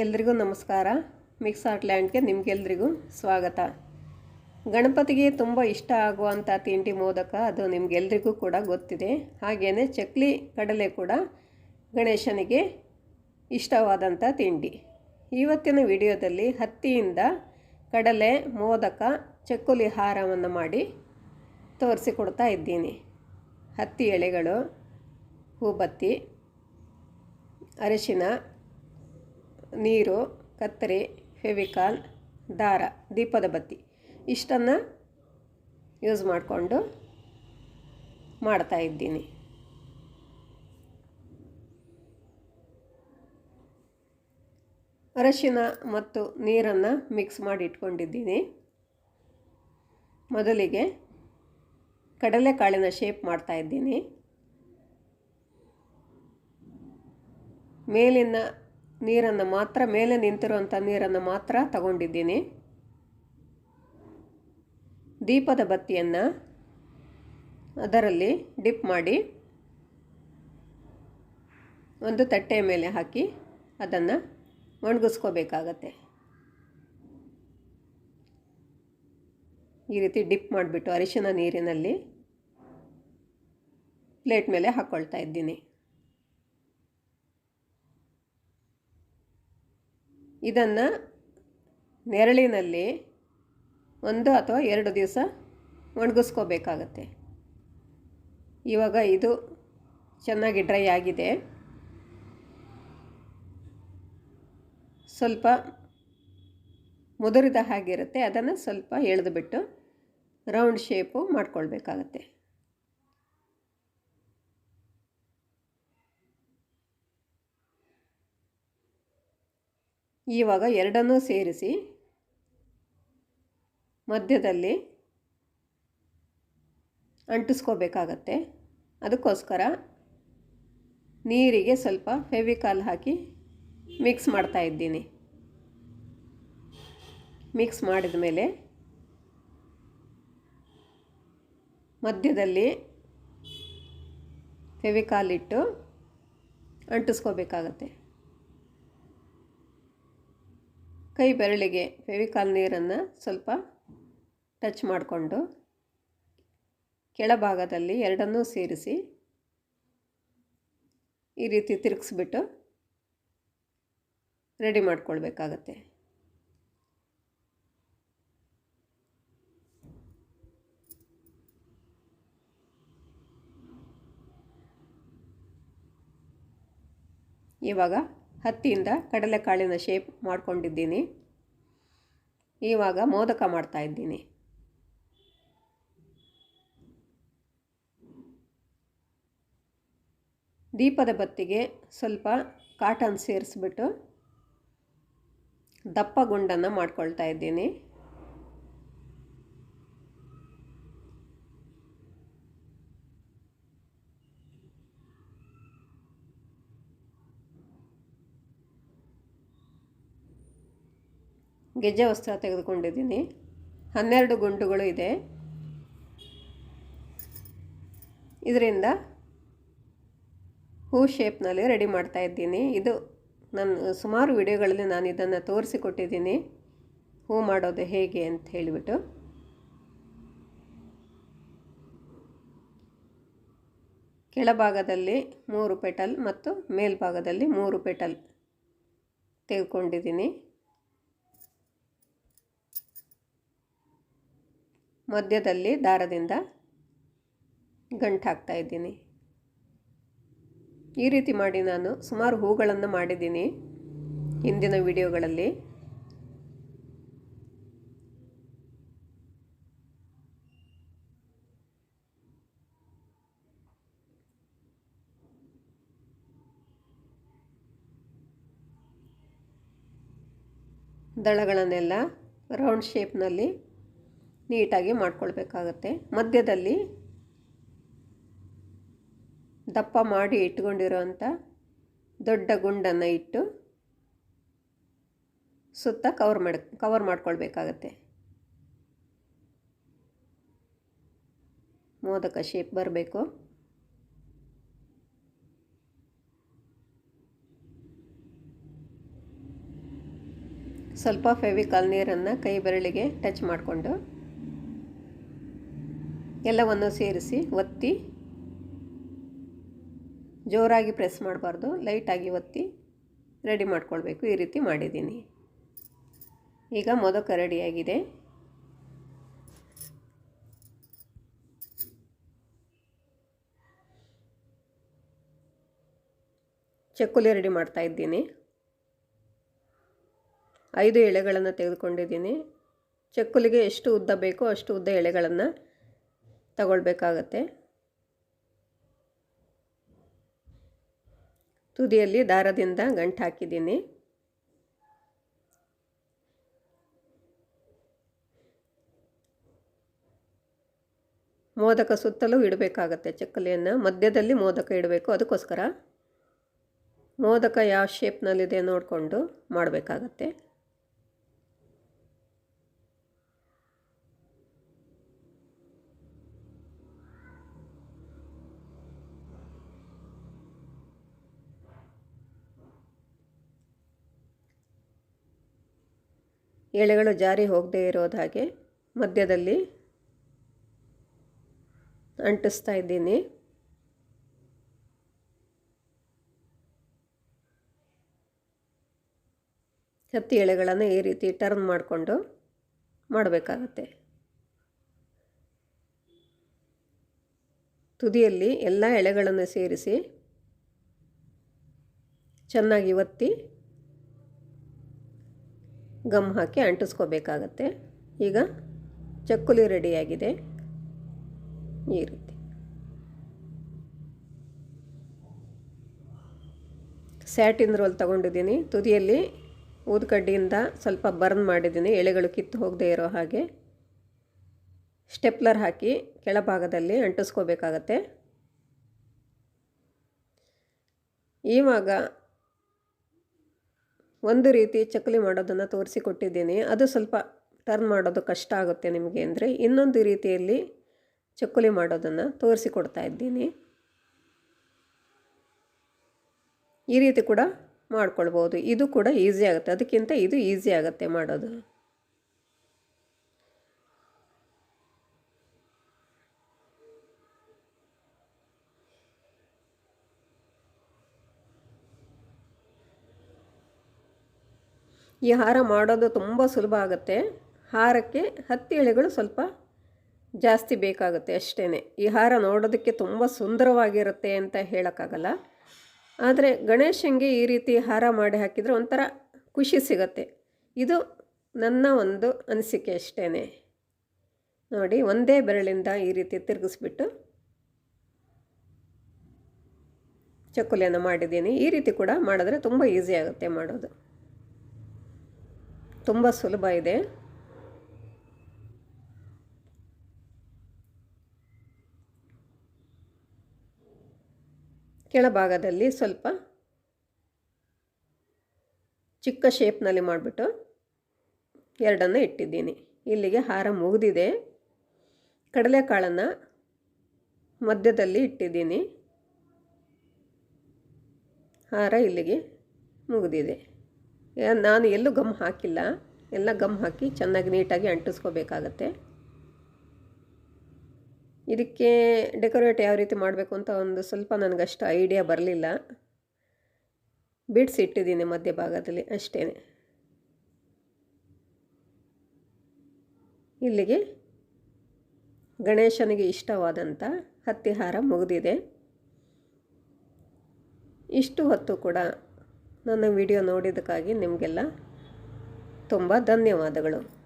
ಎಲ್ರಿಗೂ ನಮಸ್ಕಾರ. Mix art ಲ್ಯಾಂಡ್ಗೆ ನಿಮಗೆಲ್ರಿಗೂ ಸ್ವಾಗತ. ಗಣಪತಿಗೆ ತುಂಬ ಇಷ್ಟ ಆಗುವಂಥ ತಿಂಡಿ ಮೋದಕ ಅದು ನಿಮಗೆಲ್ರಿಗೂ ಕೂಡ ಗೊತ್ತಿದೆ. ಹಾಗೆಯೇ ಚಕ್ಲಿ ಕಡಲೆ ಕೂಡ ಗಣೇಶನಿಗೆ ಇಷ್ಟವಾದಂಥ ತಿಂಡಿ. ಇವತ್ತಿನ ವಿಡಿಯೋದಲ್ಲಿ ಹತ್ತಿಯಿಂದ ಕಡಲೆ, ಮೋದಕ, ಚಕ್ಕುಲಿ ಹಾರವನ್ನು ಮಾಡಿ ತೋರಿಸಿಕೊಡ್ತಾ ಇದ್ದೀನಿ. ಹತ್ತಿ ಎಳೆಗಳು ಹೂಬತ್ತಿ, ಅರಿಶಿನ ನೀರು, ಕತ್ತರಿ, ಫೆವಿಕಾಲ್, ದಾರ, ದೀಪದ ಬತ್ತಿ ಇಷ್ಟನ್ನು ಯೂಸ್ ಮಾಡಿಕೊಂಡು ಮಾಡ್ತಾ ಇದ್ದೀನಿ. ಅರಶಿನ ಮತ್ತು ನೀರನ್ನು ಮಿಕ್ಸ್ ಮಾಡಿ ಇಟ್ಕೊಂಡಿದ್ದೀನಿ. ಮೊದಲಿಗೆ ಕಡಲೆಕಾಳಿನ ಶೇಪ್ ಮಾಡ್ತಾ ಇದ್ದೀನಿ. ಮೇಲಿನ ನೀರನ್ನು ಮಾತ್ರ, ಮೇಲೆ ನಿಂತಿರುವಂಥ ನೀರನ್ನು ಮಾತ್ರ ತಗೊಂಡಿದ್ದೀನಿ. ದೀಪದ ಬತ್ತಿಯನ್ನು ಅದರಲ್ಲಿ ಡಿಪ್ ಮಾಡಿ, ಒಂದು ತಟ್ಟೆಯ ಮೇಲೆ ಹಾಕಿ ಅದನ್ನು ಒಣಗಿಸ್ಕೋಬೇಕಾಗತ್ತೆ. ಈ ರೀತಿ ಡಿಪ್ ಮಾಡಿಬಿಟ್ಟು ಅರಿಶಿನ ನೀರಿನಲ್ಲಿ ಪ್ಲೇಟ್ ಮೇಲೆ ಹಾಕ್ಕೊಳ್ತಾ ಇದ್ದೀನಿ. ಇದನ್ನು ನೆರಳಿನಲ್ಲಿ ಒಂದು ಅಥವಾ ಎರಡು ದಿವಸ ಒಣಗಿಸ್ಕೋಬೇಕಾಗತ್ತೆ. ಇವಾಗ ಇದು ಚೆನ್ನಾಗಿ ಡ್ರೈ ಆಗಿದೆ. ಸ್ವಲ್ಪ ಮುದುರಿದ ಹಾಗಿರುತ್ತೆ. ಅದನ್ನು ಸ್ವಲ್ಪ ಎಳೆದುಬಿಟ್ಟು ರೌಂಡ್ ಶೇಪು ಮಾಡ್ಕೊಳ್ಬೇಕಾಗತ್ತೆ. ಇವಾಗ ಎರಡನ್ನೂ ಸೇರಿಸಿ ಮಧ್ಯದಲ್ಲಿ ಅಂಟಿಸ್ಕೋಬೇಕಾಗತ್ತೆ. ಅದಕ್ಕೋಸ್ಕರ ನೀರಿಗೆ ಸ್ವಲ್ಪ ಫೆವಿಕಾಲ್ ಹಾಕಿ ಮಿಕ್ಸ್ ಮಾಡ್ತಾ ಇದ್ದೀನಿ. ಮಿಕ್ಸ್ ಮಾಡಿದ ಮೇಲೆ ಮಧ್ಯದಲ್ಲಿ ಫೆವಿಕಾಲ್ ಇಟ್ಟು ಅಂಟಿಸ್ಕೋಬೇಕಾಗತ್ತೆ. ಕೈ ಬೆರಳಿಗೆ ಫೆವಿಕಾಲ್ ನೀರನ್ನು ಸ್ವಲ್ಪ ಟಚ್ ಮಾಡಿಕೊಂಡು ಕೆಳಭಾಗದಲ್ಲಿ ಎರಡನ್ನೂ ಸೇರಿಸಿ ಈ ರೀತಿ ತಿರುಗಿಸ್ಬಿಟ್ಟು ರೆಡಿ ಮಾಡ್ಕೊಳ್ಬೇಕಾಗತ್ತೆ. ಇವಾಗ ಹತ್ತಿಯಿಂದ ಕಡಲೆಕಾಳಿನ ಶೇಪ್ ಮಾಡ್ಕೊಂಡಿದ್ದೀನಿ. ಇವಾಗ ಮೋದಕ ಮಾಡ್ತಾ ಇದ್ದೀನಿ. ದೀಪದ ಬತ್ತಿಗೆ ಸ್ವಲ್ಪ ಕಾಟನ್ ಸೇರಿಸ್ಬಿಟ್ಟು ದಪ್ಪ ಗುಂಡನ್ನು ಮಾಡ್ಕೊಳ್ತಾ ಇದ್ದೀನಿ. ಗೆಜ್ಜೆ ವಸ್ತ್ರ ತೆಗೆದುಕೊಂಡಿದ್ದೀನಿ. ಹನ್ನೆರಡು ಗುಂಡುಗಳು ಇದೆ. ಇದರಿಂದ ಹೂ ಶೇಪ್ನಲ್ಲಿ ರೆಡಿ ಮಾಡ್ತಾ ಇದ್ದೀನಿ. ಇದು ನನ್ನ ಸುಮಾರು ವಿಡಿಯೋಗಳಲ್ಲಿ ನಾನು ಇದನ್ನು ತೋರಿಸಿಕೊಟ್ಟಿದ್ದೀನಿ. ಹೂ ಮಾಡೋದು ಹೇಗೆ ಅಂತ ಹೇಳಿಬಿಟ್ಟು. ಕೆಳಭಾಗದಲ್ಲಿ ಮೂರು ಪೆಟಲ್ ಮತ್ತು ಮೇಲ್ಭಾಗದಲ್ಲಿ ಮೂರು ಪೆಟಲ್ ತೆಗೆದುಕೊಂಡಿದ್ದೀನಿ. ಮಧ್ಯದಲ್ಲಿ ದಾರದಿಂದ ಗಂಟು ಹಾಕ್ತಾ ಇದ್ದೀನಿ. ಈ ರೀತಿ ಮಾಡಿ ನಾನು ಸುಮಾರು ಹೂಗಳನ್ನು ಮಾಡಿದ್ದೀನಿ ಹಿಂದಿನ ವಿಡಿಯೋಗಳಲ್ಲಿ. ದಳಗಳನ್ನೆಲ್ಲ ರೌಂಡ್ ಶೇಪ್ನಲ್ಲಿ ನೀಟಾಗಿ ಮಾಡ್ಕೊಳ್ಬೇಕಾಗತ್ತೆ. ಮಧ್ಯದಲ್ಲಿ ದಪ್ಪ ಮಾಡಿ ಇಟ್ಕೊಂಡಿರುವಂಥ ದೊಡ್ಡ ಗುಂಡನ್ನು ಇಟ್ಟು ಸುತ್ತ ಕವರ್ ಮಾಡಿ ಕವರ್ ಮಾಡ್ಕೊಳ್ಬೇಕಾಗತ್ತೆ. ಮೋದಕ ಶೇಪ್ ಬರಬೇಕು. ಸ್ವಲ್ಪ ಫೆವಿಕಾಲ್ ನೀರನ್ನು ಕೈ ಬೆರಳಿಗೆ ಟಚ್ ಮಾಡಿಕೊಂಡು ಎಲ್ಲವನ್ನು ಸೇರಿಸಿ, ಒತ್ತಿ, ಜೋರಾಗಿ ಪ್ರೆಸ್ ಮಾಡಬಾರ್ದು, ಲೈಟಾಗಿ ಒತ್ತಿ, ರೆಡಿ ಮಾಡ್ಕೊಳ್ಬೇಕು. ಈ ರೀತಿ ಮಾಡಿದ್ದೀನಿ. ಈಗ ಮೊದಕ ರೆಡಿಯಾಗಿದೆ. ಚಕ್ಕುಲಿ ರೆಡಿ ಮಾಡ್ತಾ ಇದ್ದೀನಿ. ಐದು ಎಳೆಗಳನ್ನು ತೆಗೆದುಕೊಂಡಿದ್ದೀನಿ. ಚಕ್ಕುಲಿಗೆ ಎಷ್ಟು ಉದ್ದ ಬೇಕೋ ಅಷ್ಟು ಉದ್ದ ಎಳೆಗಳನ್ನು ತಗೊಳ್ಬೇಕಾಗತ್ತೆ. ತುದಿಯಲ್ಲಿ ದಾರದಿಂದ ಗಂಟು ಹಾಕಿದ್ದೀನಿ. ಮೋದಕ ಸುತ್ತಲೂ ಇಡಬೇಕಾಗತ್ತೆ ಚಕ್ಕಲಿಯನ್ನು. ಮಧ್ಯದಲ್ಲಿ ಮೋದಕ ಇಡಬೇಕು, ಅದಕ್ಕೋಸ್ಕರ. ಮೋದಕ ಯಾವ ಶೇಪ್ನಲ್ಲಿದೆ ನೋಡಿಕೊಂಡು ಮಾಡಬೇಕಾಗತ್ತೆ. ಎಳೆಗಳು ಜಾರಿ ಹೋಗದೇ ಇರೋದು ಹಾಗೆ ಮಧ್ಯದಲ್ಲಿ ಅಂಟಿಸ್ತಾ ಇದ್ದೀನಿ. ಹತ್ತಿ ಎಳೆಗಳನ್ನು ಈ ರೀತಿ ಟರ್ನ್ ಮಾಡಿಕೊಂಡು ಮಾಡಬೇಕಾಗತ್ತೆ. ತುದಿಯಲ್ಲಿ ಎಲ್ಲ ಎಳೆಗಳನ್ನು ಸೇರಿಸಿ ಚೆನ್ನಾಗಿ ಒತ್ತಿ ಗಮ್ ಹಾಕಿ ಅಂಟಿಸ್ಕೋಬೇಕಾಗತ್ತೆ. ಈಗ ಚಕ್ಕುಲಿ ರೆಡಿಯಾಗಿದೆ. ಈ ರೀತಿ. ಸ್ಯಾಟಿನ್ ರೋಲ್ ತಗೊಂಡಿದ್ದೀನಿ. ತುದಿಯಲ್ಲಿ ಊದ್ಕಡ್ಡಿಯಿಂದ ಸ್ವಲ್ಪ ಬರ್ನ್ ಮಾಡಿದ್ದೀನಿ. ಎಳೆಗಳು ಕಿತ್ತು ಹೋಗದೆ ಇರೋ ಹಾಗೆ. ಸ್ಟೆಪ್ಲರ್ ಹಾಕಿ ಕೆಳಭಾಗದಲ್ಲಿ ಅಂಟಿಸ್ಕೋಬೇಕಾಗತ್ತೆ. ಇವಾಗ ಒಂದು ರೀತಿ ಚಕ್ಕಲಿ ಮಾಡೋದನ್ನು ತೋರಿಸಿಕೊಟ್ಟಿದ್ದೀನಿ. ಅದು ಸ್ವಲ್ಪ ಟರ್ನ್ ಮಾಡೋದು ಕಷ್ಟ ಆಗುತ್ತೆ ನಿಮಗೆ ಅಂದರೆ ಇನ್ನೊಂದು ರೀತಿಯಲ್ಲಿ ಚಕ್ಕುಲಿ ಮಾಡೋದನ್ನು ತೋರಿಸಿಕೊಡ್ತಾ ಇದ್ದೀನಿ. ಈ ರೀತಿ ಕೂಡ ಮಾಡ್ಕೊಳ್ಬೋದು. ಇದು ಕೂಡ ಈಸಿ ಆಗುತ್ತೆ. ಅದಕ್ಕಿಂತ ಇದು ಈಸಿ ಆಗುತ್ತೆ ಮಾಡೋದು. ಈ ಹಾರ ಮಾಡೋದು ತುಂಬ ಸುಲಭ ಆಗುತ್ತೆ. ಹಾರಕ್ಕೆ ಹತ್ತಿ ಎಳೆಗಳು ಸ್ವಲ್ಪ ಜಾಸ್ತಿ ಬೇಕಾಗುತ್ತೆ ಅಷ್ಟೇ ಈ ಹಾರ ನೋಡೋದಕ್ಕೆ ತುಂಬ ಸುಂದರವಾಗಿರುತ್ತೆ ಅಂತ ಹೇಳೋಕ್ಕಾಗಲ್ಲ. ಆದರೆ ಗಣೇಶನಿಗೆ ಈ ರೀತಿ ಹಾರ ಮಾಡಿ ಹಾಕಿದರೆ ಒಂಥರ ಖುಷಿ ಸಿಗತ್ತೆ. ಇದು ನನ್ನ ಒಂದು ಅನಿಸಿಕೆ ಅಷ್ಟೇ ನೋಡಿ, ಒಂದೇ ಬೆರಳಿಂದ ಈ ರೀತಿ ತಿರುಗಿಸ್ಬಿಟ್ಟು ಚಕ್ಕುಲಿಯನ್ನು ಮಾಡಿದ್ದೀನಿ. ಈ ರೀತಿ ಕೂಡ ಮಾಡಿದ್ರೆ ತುಂಬ ಈಸಿ ಆಗುತ್ತೆ ಮಾಡೋದು. ತುಂಬ ಸುಲಭ ಇದೆ. ಕೆಳಭಾಗದಲ್ಲಿ ಸ್ವಲ್ಪ ಚಿಕ್ಕ ಶೇಪ್ನಲ್ಲಿ ಮಾಡಿಬಿಟ್ಟು ಎರಡನ್ನು ಇಟ್ಟಿದ್ದೀನಿ. ಇಲ್ಲಿಗೆ ಹಾರ ಮುಗಿದಿದೆ. ಕಡಲೆಕಾಳನ್ನು ಮಧ್ಯದಲ್ಲಿ ಇಟ್ಟಿದ್ದೀನಿ. ಹಾರ ಇಲ್ಲಿಗೆ ಮುಗಿದಿದೆ. ನಾನು ಎಲ್ಲೂ ಗಮ್ ಹಾಕಿಲ್ಲ. ಎಲ್ಲ ಗಮ್ ಹಾಕಿ ಚೆನ್ನಾಗಿ ನೀಟಾಗಿ ಅಂಟಿಸ್ಕೋಬೇಕಾಗತ್ತೆ. ಇದಕ್ಕೆ ಡೆಕೋರೇಟ್ ಯಾವ ರೀತಿ ಮಾಡಬೇಕು ಅಂತ ಒಂದು ಸ್ವಲ್ಪ ನನಗಷ್ಟು ಐಡಿಯಾ ಬರಲಿಲ್ಲ. ಬಿಡ್ಸಿ ಇಟ್ಟಿದ್ದೀನಿ ಮಧ್ಯಭಾಗದಲ್ಲಿ ಅಷ್ಟೇ. ಇಲ್ಲಿಗೆ ಗಣೇಶನಿಗೆ ಇಷ್ಟವಾದಂಥ ಹತ್ತಿಹಾರ ಮುಗಿದಿದೆ. ಇಷ್ಟು ಹೊತ್ತು ಕೂಡ ನನ್ನ ವಿಡಿಯೋ ನೋಡಿದ್ದಕ್ಕಾಗಿ ನಿಮಗೆಲ್ಲ ತುಂಬ ಧನ್ಯವಾದಗಳು.